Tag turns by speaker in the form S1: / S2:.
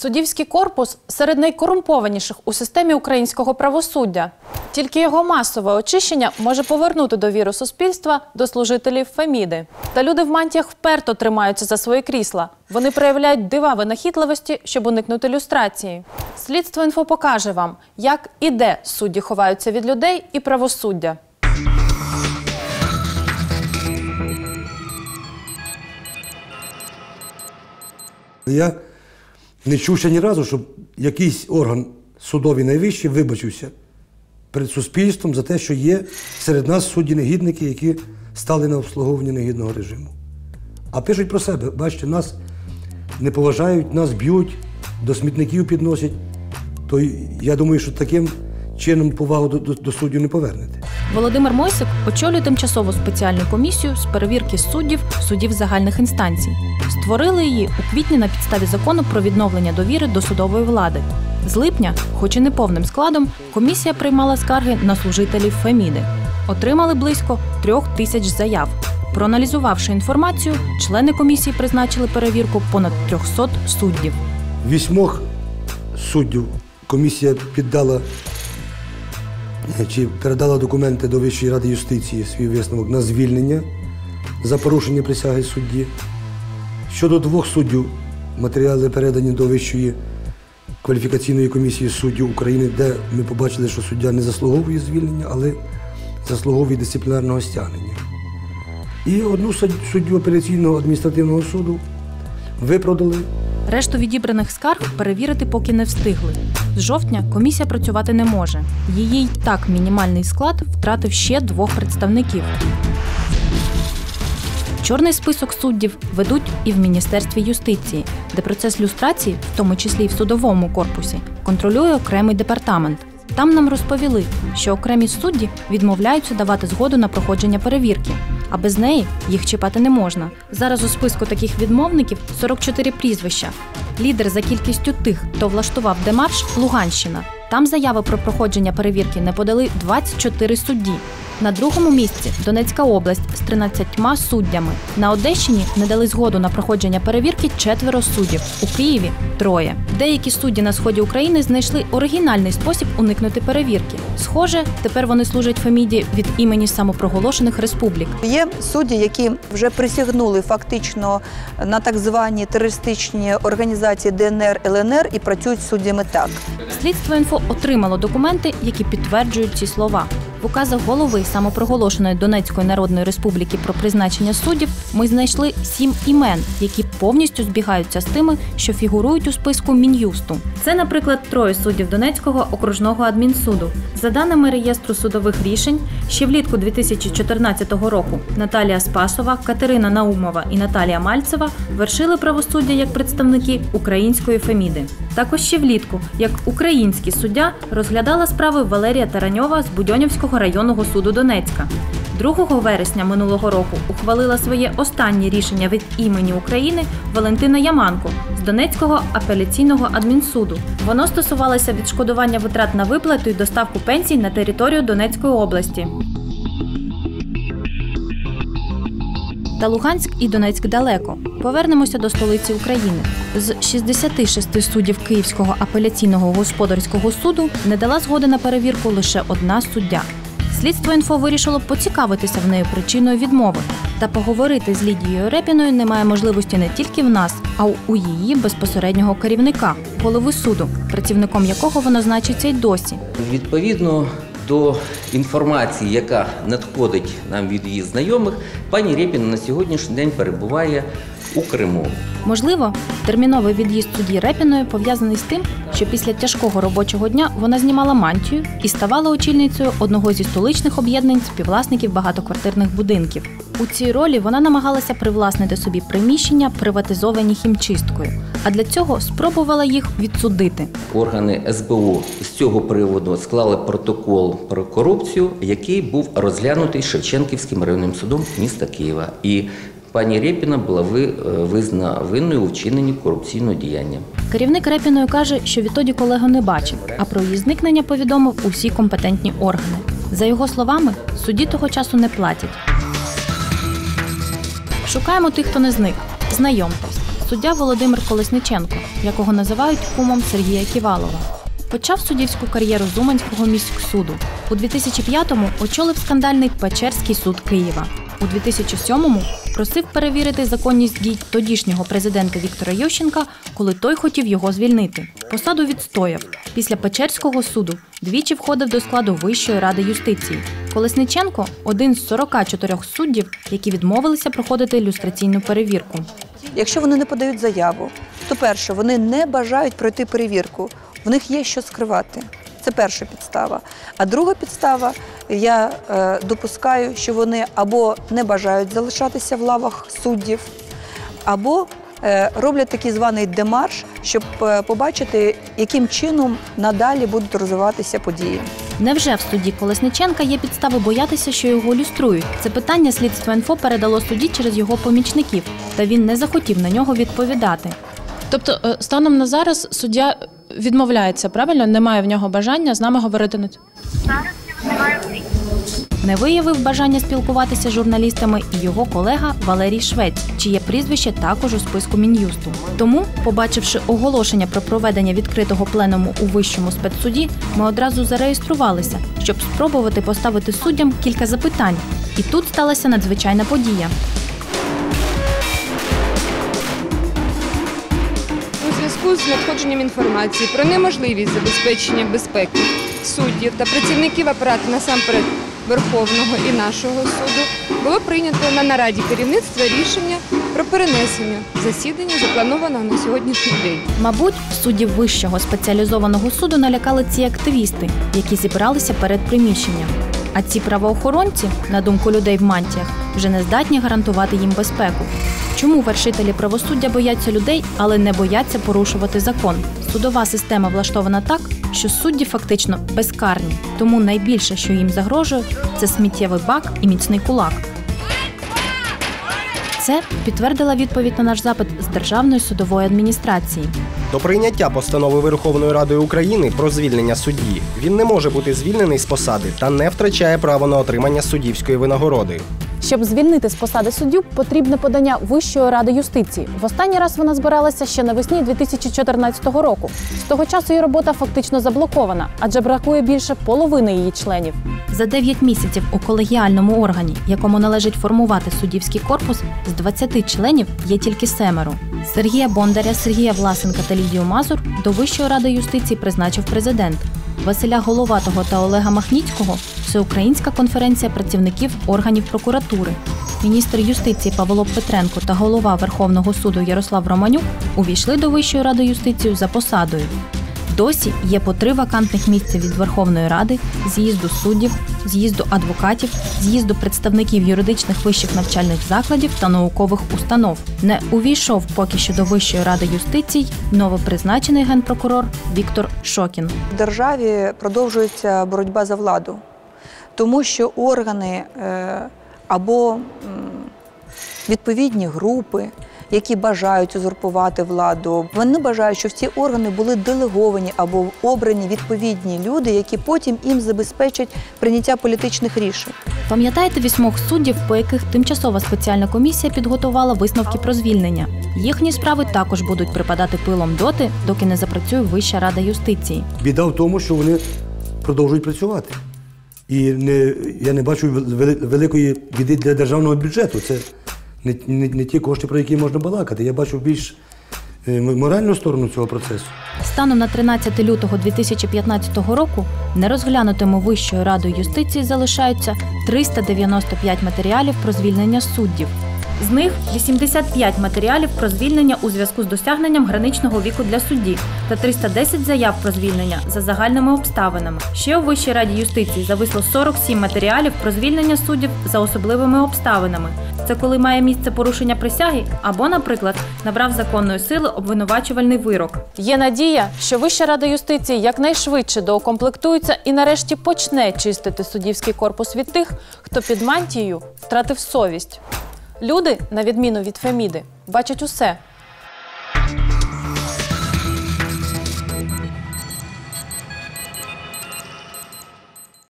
S1: Суддівський корпус серед найкорумпованіших у системі українського правосуддя. Тільки його масове очищення може повернути довіру суспільства до служителів Феміди. Та люди в мантіях вперто тримаються за свої крісла. Вони проявляють дива винахідливості, щоб уникнути люстрації. Слідство інфо покаже вам, як і де судді ховаються від людей і правосуддя.
S2: Я не чув ще ні разу, щоб якийсь орган судовий найвищий вибачився перед суспільством за те, що є серед нас судді-негідники, які стали на обслуговування негідного режиму. А пишуть про себе, бачите, нас не поважають, нас б'ють, до смітників підносять. То я думаю, що таким чином повагу до, до, до суддів не повернете.
S1: Володимир Мойсик очолює тимчасову спеціальну комісію з перевірки суддів судів загальних інстанцій. Створили її у квітні на підставі закону про відновлення довіри до судової влади. З липня, хоч і не повним складом, комісія приймала скарги на служителів Феміди. Отримали близько трьох тисяч заяв. Проаналізувавши інформацію, члени комісії призначили перевірку понад 300 суддів.
S2: Вісьмох суддів комісія піддала чи передала документи до Вищої ради юстиції свій висновок на звільнення за порушення присяги судді. Щодо двох суддів, матеріали передані до Вищої кваліфікаційної комісії суддів України, де ми побачили, що суддя не заслуговує звільнення, але заслуговує дисциплінарного стягнення. І одну суддю апеляційного адміністративного суду виправдали
S1: Решту відібраних скарг перевірити поки не встигли. З жовтня комісія працювати не може. Її й так мінімальний склад втратив ще двох представників. Чорний список суддів ведуть і в Міністерстві юстиції, де процес люстрації, в тому числі й в судовому корпусі, контролює окремий департамент. Там нам розповіли, що окремі судді відмовляються давати згоду на проходження перевірки, а без неї їх чіпати не можна. Зараз у списку таких відмовників 44 прізвища. Лідер за кількістю тих, хто влаштував демарш Луганщина. Там заяви про проходження перевірки не подали 24 судді. На другому місці Донецька область з 13 суддями. На Одещині не дали згоду на проходження перевірки четверо суддів. У Києві троє. Деякі судді на сході України знайшли оригінальний спосіб уникнути перевірки. Схоже, тепер вони служать Феміді від імені самопроголошених республік.
S3: Є судді, які вже присягнули фактично на так звані терористичні організації ДНР ЛНР і працюють суддями так.
S1: Слідство інфо отримало документи, які підтверджують ці слова. В указах голови самопроголошеної Донецької Народної Республіки про призначення суддів ми знайшли сім імен, які повністю збігаються з тими, що фігурують у списку мін'юсту. Це, наприклад, троє суддів Донецького окружного адмінсуду. За даними реєстру судових рішень, ще влітку 2014 року Наталія Спасова, Катерина Наумова і Наталія Мальцева вершили правосуддя як представники української Феміди. Також ще влітку, як український суддя, розглядала справи Валерія Тараньова з Будьонівського районного суду Донецька. 2 вересня минулого року ухвалила своє останнє рішення від імені України Валентина Яманко з Донецького апеляційного адмінсуду. Воно стосувалося відшкодування витрат на виплату і доставку пенсій на територію Донецької області. Та Луганськ і Донецьк далеко. Повернемося до столиці України. З 66 суддів Київського апеляційного господарського суду не дала згоди на перевірку лише одна суддя. Слідство інфо вирішило поцікавитися в неї причиною відмови. Та поговорити з Лідією Репіною немає можливості не тільки в нас, а й у її безпосереднього керівника, голови суду, працівником якого вона значиться й досі.
S4: Відповідно до інформації, яка надходить нам від її знайомих, пані Рєпіна на сьогоднішній день перебуває у Криму.
S1: Можливо, терміновий від'їзд судді Репіної пов'язаний з тим, що після тяжкого робочого дня вона знімала мантію і ставала очільницею одного зі столичних об'єднань співвласників багатоквартирних будинків. У цій ролі вона намагалася привласнити собі приміщення, приватизовані хімчисткою, а для цього спробувала їх відсудити.
S4: Органи СБУ з цього приводу склали протокол про корупцію, який був розглянутий Шевченківським районним судом міста Києва. І пані Рєпіна була е, визнана винною у вчиненні корупційного діяння.
S1: Керівник Репіної каже, що відтоді колегу не бачив, а про її зникнення повідомив усі компетентні органи. За його словами, судді того часу не платять. Шукаємо тих, хто не зник. Знайомтесь. суддя Володимир Колесниченко, якого називають кумом Сергія Ківалова. Почав суддівську кар'єру Зуманського міськсуду. У 2005-му очолив скандальний Печерський суд Києва. У 2007-му просив перевірити законність дій тодішнього президента Віктора Ющенка, коли той хотів його звільнити. Посаду відстояв. Після Печерського суду двічі входив до складу Вищої ради юстиції. Колесниченко один з 44 суддів, які відмовилися проходити люстраційну перевірку.
S3: Якщо вони не подають заяву, то перше, вони не бажають пройти перевірку. В них є що скривати. Це перша підстава. А друга підстава, я е, допускаю, що вони або не бажають залишатися в лавах суддів, або е, роблять такий званий демарш, щоб е, побачити, яким чином надалі будуть розвиватися події.
S1: Невже в суді Колесниченка є підстави боятися, що його люструють? Це питання слідство інфо передало судді через його помічників, та він не захотів на нього відповідати.
S5: Тобто, станом на зараз суддя відмовляється, правильно? Немає в нього бажання з нами говорити на цю.
S1: Не виявив бажання спілкуватися з журналістами і його колега Валерій Швець, чиє прізвище також у списку мін'юсту. Тому, побачивши оголошення про проведення відкритого пленуму у вищому спецсуді, ми одразу зареєструвалися, щоб спробувати поставити суддям кілька запитань. І тут сталася надзвичайна подія.
S6: Зв'язку з надходженням інформації про неможливість забезпечення безпеки суддів та працівників апарату насамперед Верховного і нашого суду було прийнято на нараді керівництва рішення про перенесення засідання, запланованого на сьогоднішній день.
S1: Мабуть, суддів вищого спеціалізованого суду налякали ці активісти, які зібралися перед приміщенням. А ці правоохоронці, на думку людей в мантіях, вже не здатні гарантувати їм безпеку. Чому вершителі правосуддя бояться людей, але не бояться порушувати закон? Судова система влаштована так, що судді фактично безкарні, тому найбільше, що їм загрожує, це сміттєвий бак і міцний кулак. Це підтвердила відповідь на наш запит з Державної судової адміністрації.
S7: До прийняття постанови Верховної Ради України про звільнення судді він не може бути звільнений з посади та не втрачає право на отримання суддівської винагороди.
S8: Щоб звільнити з посади суддю, потрібне подання Вищої ради юстиції. В останній раз вона збиралася ще навесні 2014 року. З того часу її робота фактично заблокована, адже бракує більше половини її членів.
S1: За 9 місяців у колегіальному органі, якому належить формувати суддівський корпус, з 20 членів є тільки семеро. Сергія Бондаря, Сергія Власенка та Лідію Мазур до Вищої ради юстиції призначив президент. Василя Головатого та Олега Махніцького Всеукраїнська конференція працівників органів прокуратури. Міністр юстиції Павло Петренко та голова Верховного суду Ярослав Романюк увійшли до Вищої ради юстиції за посадою. Досі є по три вакантних місця від Верховної Ради, з'їзду суддів, з'їзду адвокатів, з'їзду представників юридичних вищих навчальних закладів та наукових установ. Не увійшов поки що до Вищої ради юстиції новопризначений генпрокурор Віктор Шокін.
S3: В державі продовжується боротьба за владу, тому що органи е, або відповідні групи, які бажають узурпувати владу, вони бажають, щоб в ці органи були делеговані або обрані відповідні люди, які потім їм забезпечать прийняття політичних рішень.
S1: Пам'ятаєте вісьмох суддів, по яких тимчасова спеціальна комісія підготувала висновки про звільнення? Їхні справи також будуть припадати пилом доти, доки не запрацює Вища рада юстиції.
S2: Біда в тому, що вони продовжують працювати. І не, я не бачу вели- великої біди для державного бюджету. Це не, не, не ті кошти, про які можна балакати. Я бачу більш е, моральну сторону цього процесу.
S1: Станом на 13 лютого 2015 року нерозглянутими Вищою радою юстиції залишаються 395 матеріалів про звільнення суддів. З них 85 матеріалів про звільнення у зв'язку з досягненням граничного віку для судді та 310 заяв про звільнення за загальними обставинами. Ще у Вищій раді юстиції зависло 47 матеріалів про звільнення суддів за особливими обставинами. Це коли має місце порушення присяги або, наприклад, набрав законної сили обвинувачувальний вирок.
S8: Є надія, що Вища рада юстиції якнайшвидше доукомплектується і нарешті почне чистити суддівський корпус від тих, хто під мантією втратив совість. Люди, на відміну від Феміди, бачать усе,